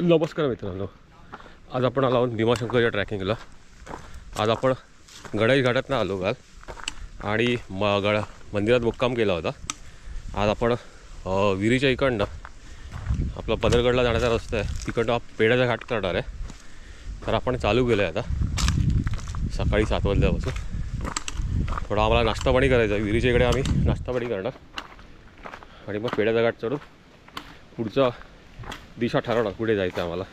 नमस्कार मित्रांनो. आज आपण आलो आहोत भीमाशंकरच्या ट्रॅकिंगला. आज आपण गणेश घाटातनं आलो काल. आणि म गड मंदिरात मुक्काम केला होता. आज आपण विहिरीच्या इकडनं आपला पदरगडला जाण्याचा रस्ता आहे. तिकडनं पेड्याचा घाट करणार आहे. तर आपण चालू केलं आहे आता. सकाळी सात वाजल्यापासून. थोडा आम्हाला नाश्ता पाणी करायचा आहे. विहिरीच्या इकडे आम्ही नाश्ता पाणी करणार. आणि मग पेड्याचा घाट चढून पुढचा दिशा ठरवणार कुठे जायचं आम्हाला?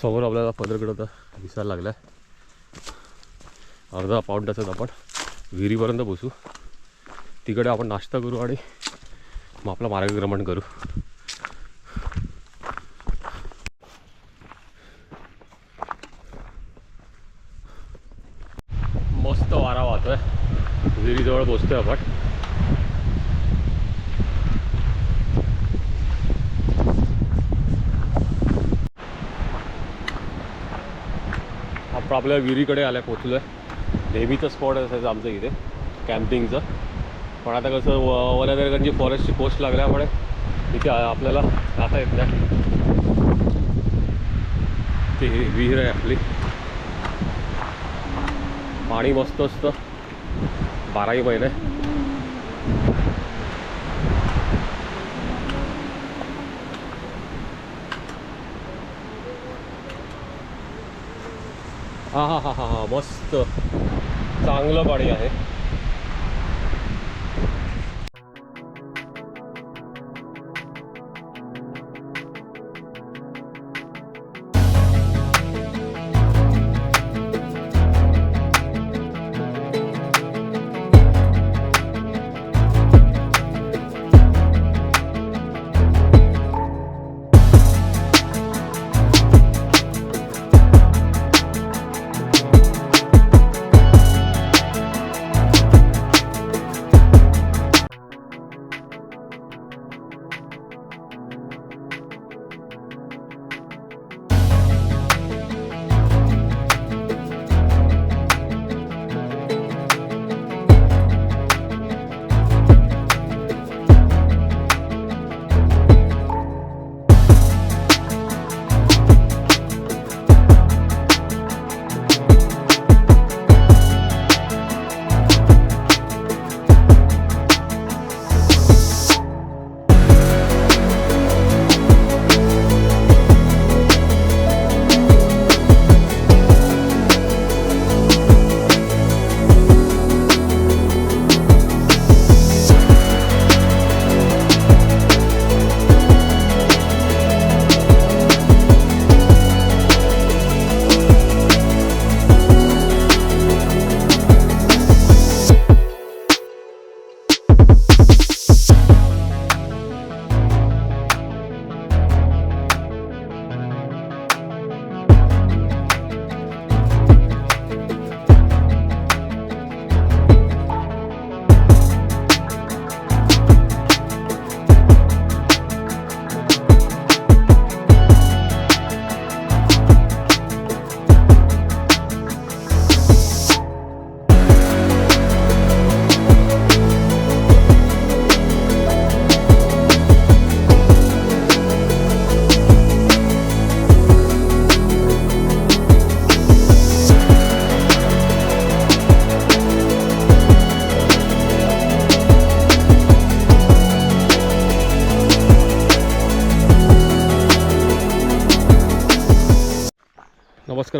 समोर आपल्याला पदरगड आता दिसायला लागला अर्धा पाऊण तासात आपण विहिरीपर्यंत पोचू तिकडे आपण नाश्ता करू आणि मग आपला मार्गक्रमण करू. मस्त वारा वाहतोय. विहिरीजवळ पोचतोय आपण. आपण आपल्या विहिरीकडे आल्या पोचलो आहे नेहमीचं स्पॉट असायचं आमचं इथे कॅम्पिंगचं पण आता कसं व वनदर्गांची फॉरेस्टची पोस्ट लागल्यामुळे इथे आपल्याला जाता येत नाही. ती ही विहीर आहे आपली. पाणी मस्त असतं. बाराही महिने. हा हा हा हा हा मस्त. चांगलं पाणी आहे.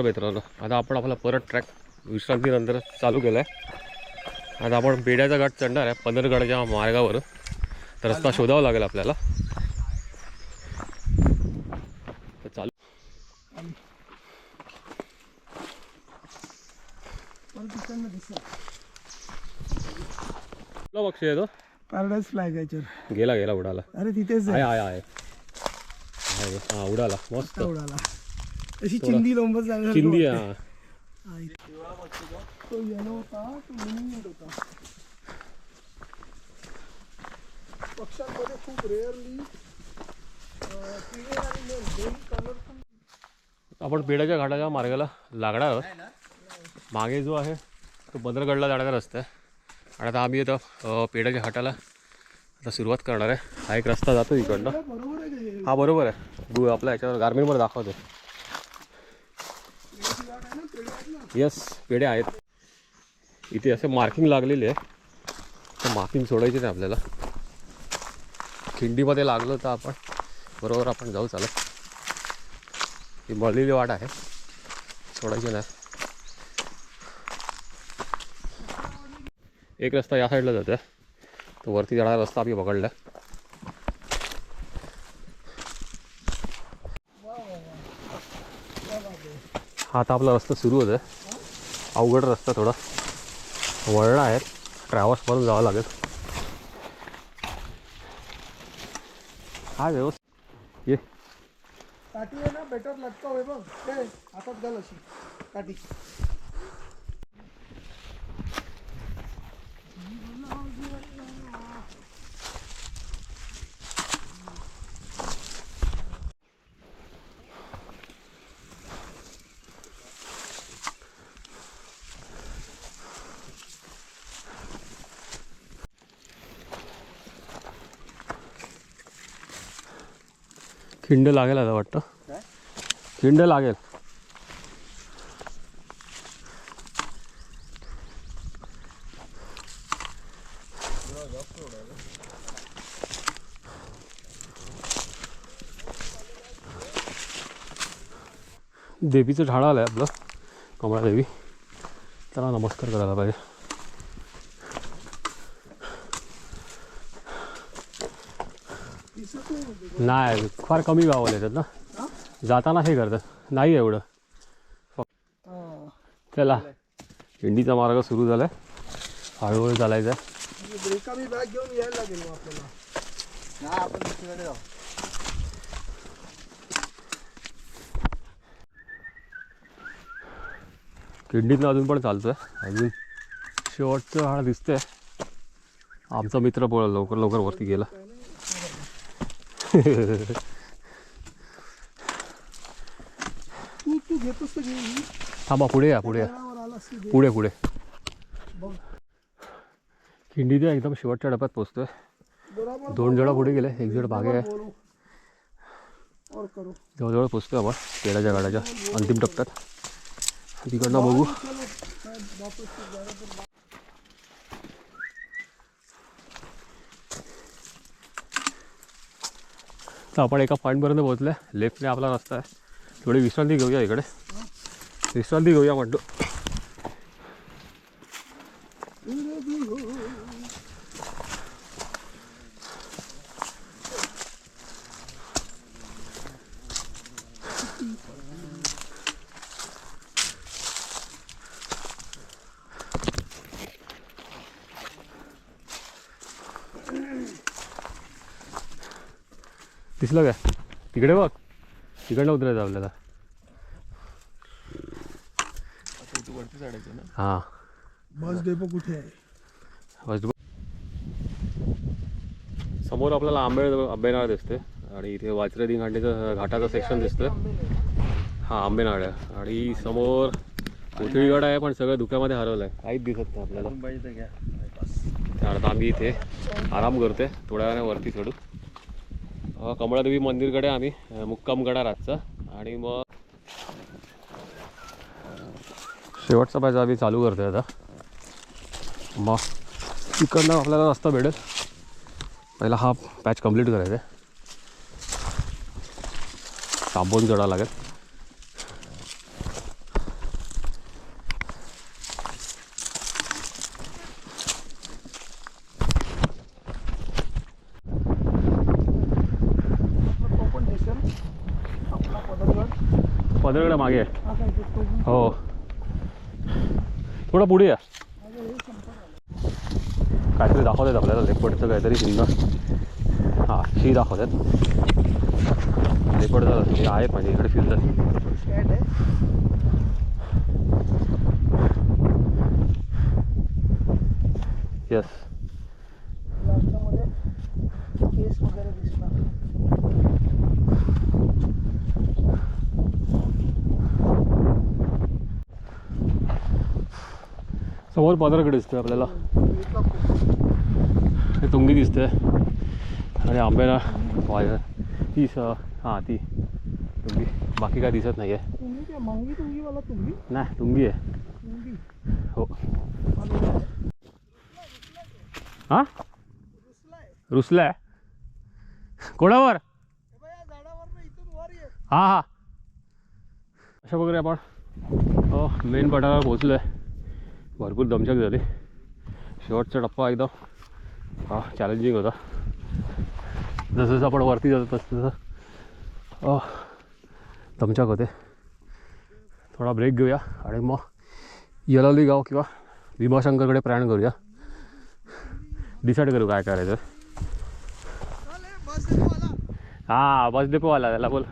मित्रांनो. आता आपण आपला परत ट्रॅक विश्रांतीनंतर चालू केला आहे आता आपण बेड्याचा घाट चढणार आहे पनरगडच्या मार्गावर. तर रस्ता शोधावा लागेल आपल्याला. तर चालू. कुठला पक्षी आहे तो? पॅराडाईज फ्लॅग याच्यावर गेला गेला उडाला. अरे तिथेच आहे. आहे आहे आहे. आहे. हा उडाला. मस्त. उडाला. अशी चिंदी लोंबत जागा चिंदी हा. तो येलो होता तो मिनिंग होता. पक्ष्यांमध्ये खूप रेअरली आपण पेड्याच्या घाटाच्या मार्गाला लागणार आहोत. मागे जो आहे तो बदरगडला जाणारा रस्ता आहे. आणि आता आम्ही आता अ, पेड्याच्या घाटाला आता सुरुवात करणार आहे. हा एक रस्ता जातो इकडनं. हे? बरोबर आहे. आपल्या याच्यावर गार्मेंटवर दाखवतो पेढ्याची गाठ आहे ना, पेढ्यात ना. यस पेढे आहेत. इथे असे मार्किंग लागलेले आहे. तर मार्किंग सोडायची नाही आपल्याला. खिंडीमध्ये लागलो तर आपण बरोबर आपण जाऊ चालत ही मळलेली वाट आहे. सोडायची नाही. एक रस्ता या साईडला जातो तो वरती जाणारा रस्ता आम्ही पकडला आता आपला रस्ता सुरू होत आहे अवघड रस्ता थोडा. वळला आहे ट्रॅव्हल्स म्हणून जावं लागेल. हा व्यवस्थित? ये. काठी आहे ना बेटर लटकाव आहे बघ. ते हातात घाल अशी. काठी. खिंड लागेल आता वाटतं. खिंड लागेल. देवीचं झाड आलं आहे आपलं. कमळादेवी. त्याला नमस्कार करायला पाहिजे दिसत नाही फार कमी गावाला येतात ना. जाताना हे करतात. नाही एवढं. हा. चला. इंडीचा मार्ग सुरू झाला आहे हळूहळू चालायचं आहे बॅग घेऊन यायला लागेल आपल्याला. किंडीतनं अजून पण चालतोय. अजून शेवटचं हाड दिसतंय. आमचा मित्र पळ लवकर लवकर वरती गेला. तू तू घेतोस थांबा पुढे या पुढे या तळावर आलास की घे. पुढे पुढे बघ. खिंडीच्या एकदम शेवटच्या डब्यात पोचतोय बरोबर दोन जण पुढे गेले एक जण मागे आहे बोलू और करू जवळजवळ पोचतोय आपण तेलाच्या गाड्याच्या अंतिम टप्प्यात तिकडनं बघू चलो वापस तर तर आपण एका पॉईंटपर्यंत आहे लेफ्टने आपला रस्ता आहे. थोडी विश्रांती घेऊया इकडे. विश्रांती घेऊया म्हणतो दिसलं काय? तिकडे बघ. तिकडनं उतरायचं आपल्याला. वरती चढायचं ना हां. बस डेपो कुठे आहे? बस बघ. समोर आपल्याला आंबे आंबेनाळ दिसते आणि इथे वाचरेदी घाटीचं घाटाचं सेक्शन दिसतोय. हा आंबेनाळ आहे. आणि समोर उथळीगड आहे पण सगळं धुक्यामध्ये हरवलं आहे काहीच दिसत नाही आपल्याला. त्यानंतर आम्ही इथे आराम करतोय. थोड्या वेळाने वरती चढू. कमळादेवी मंदिरकडे आम्ही मुक्काम करणार आजचा. आणि मग शेवटचा पाहिजे आम्ही चालू करतोय आता. मग तिकडनं आपल्याला रस्ता भेटेल. पहिला हा पॅच कंप्लीट करायचा आहे. तांबून चढावं लागेल आपलं कोकण स्टेशन आपला पदरगड मागे हो. थोडं पुढे या. काहीतरी दाखवत आहेत आपल्याला लेपटचं काहीतरी चिन्ह हां ही दाखवतात. लेपट झालं हे आहे म्हणजे इकडे फिरतात Yes आहे येस लास्टमध्ये केस वगैरे दिसणार समोर पदरकडे दिसतोय आपल्याला. हे तुंगी दिसते आणि आंब्याला वाय ती स हां ती तुंगी. बाकी काय दिसत नाही आहे नाही तुंगी आहे. हो. हां? रुसलाय कोणावर? हे हां हां. अशा प्रकारे आपण हो मेन पटाला पोहोचलो आहे भरपूर दमछाक झाली. शेवटचा टप्पा एकदम. हा चॅलेंजिंग होता. जसं जसं आपण वरती जातो तसं तसं अह, दमछाक होते. थोडा ब्रेक घेऊया आणि मग यलावली गाव किंवा भीमाशंकरकडे प्रयाण करूया. डिसाईड करू काय करायचं. हे बस हां देखो आला त्याला बोल.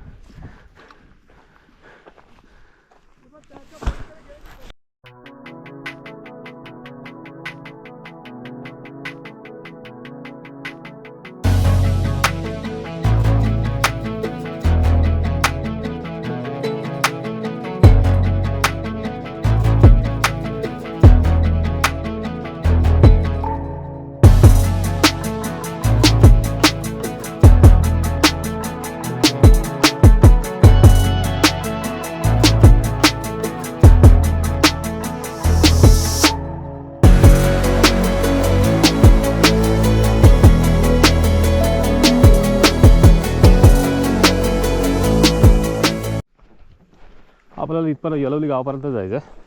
आपल्याला इथपर्यंत यलवली गावापर्यंत जायचं. आहे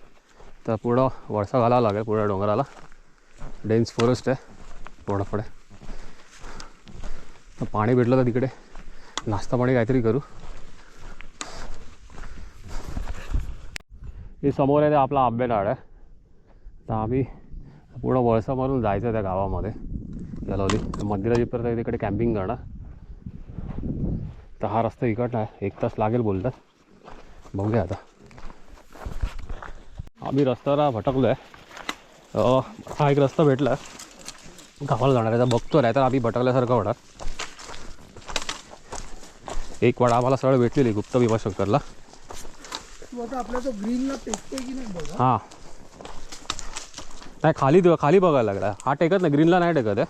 तर पुढं वळसा घालावा लागेल पुढं डोंगराला. डेन्स फॉरेस्ट आहे पुढं पुढे. तर पाणी भेटलं तर तिकडे? नाश्ता पाणी काहीतरी करू. हे समोर आहे ते आपला आंबेनाड आहे. तर आम्ही पुढं वळसा मारून जायचं त्या गावामध्ये. यलवली मंदिराची परत तिकडे कॅम्पिंग करणार. तर हा रस्ता इकडला आहे. एक तास लागेल बोलतात. बघूया आता. आम्ही रस्त्याला भटकलो आहे हा एक रस्ता भेटला गावाला जाणार आहे तर बघतो नाही तर आम्ही भटकल्यासारखं होणार. एक वाडा आम्हाला सरळ भेटलेली गुप्त भीमाशंकरला. हां. नाही खाली खाली बघायला लागला हा टेकत नाही ग्रीनला नाही टेकत आहे.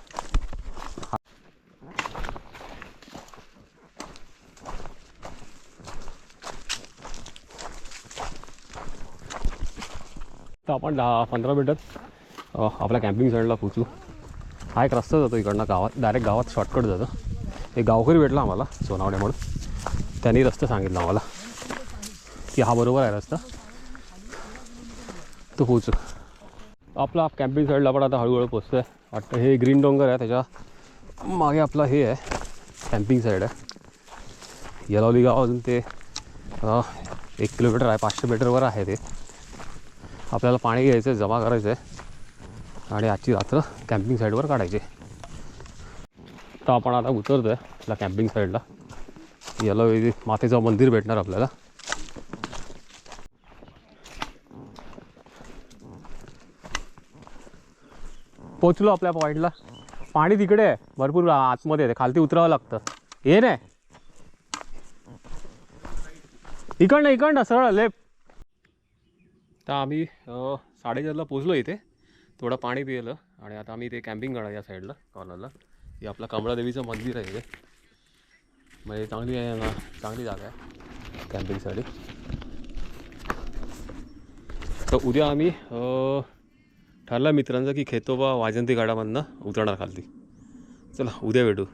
तर आपण दहा पंधरा मिनटात आपल्या कॅम्पिंग साईडला पोचू हा एक रस्ता जातो इकडनं गावात डायरेक्ट गावात शॉर्टकट जातं. एक गावकरी भेटला आम्हाला सोनावडे म्हणून. त्यांनी रस्ता सांगितला आम्हाला. की हा बरोबर आहे रस्ता. तो पोचू आपला कॅम्पिंग साईडला पण आता हळूहळू पोचतो आहे वाटतं हे ग्रीन डोंगर आहे त्याच्यामागे आपला हे आहे कॅम्पिंग साईड आहे. यलावली गाव अजून ते एक किलोमीटर आहे पाचशे मीटरवर आहे ते. आपल्याला पाणी घ्यायचं आहे जमा करायचं आहे आणि आजची रात्र कॅम्पिंग साईडवर काढायची. तर आपण आता उतरतो आहे आपल्या कॅम्पिंग साईडला यलावली मातेचं मंदिर भेटणार आपल्याला. पोचलो आपल्या पॉईंटला पाणी तिकडे आहे. भरपूर आतमध्ये आहे. खालती उतरावं लागतं. हे नाही इकडनं इकडनं सरळ लेफ्ट तर आम्ही साडेचारला पोचलो इथे. थोडं पाणी पिलं आणि आता आम्ही इथे कॅम्पिंग करणार या साईडला कॉर्नरला हे आपलं कमळादेवीचं मंदिर आहे इथे. म्हणजे चांगली आहे ना चांगली जागा आहे कॅम्पिंगसाठी तर उद्या आम्ही ठरला ठरलं मित्रांचं की खेतोबा वाजंती गाडामधनं उतरणार खालती. चला उद्या भेटू.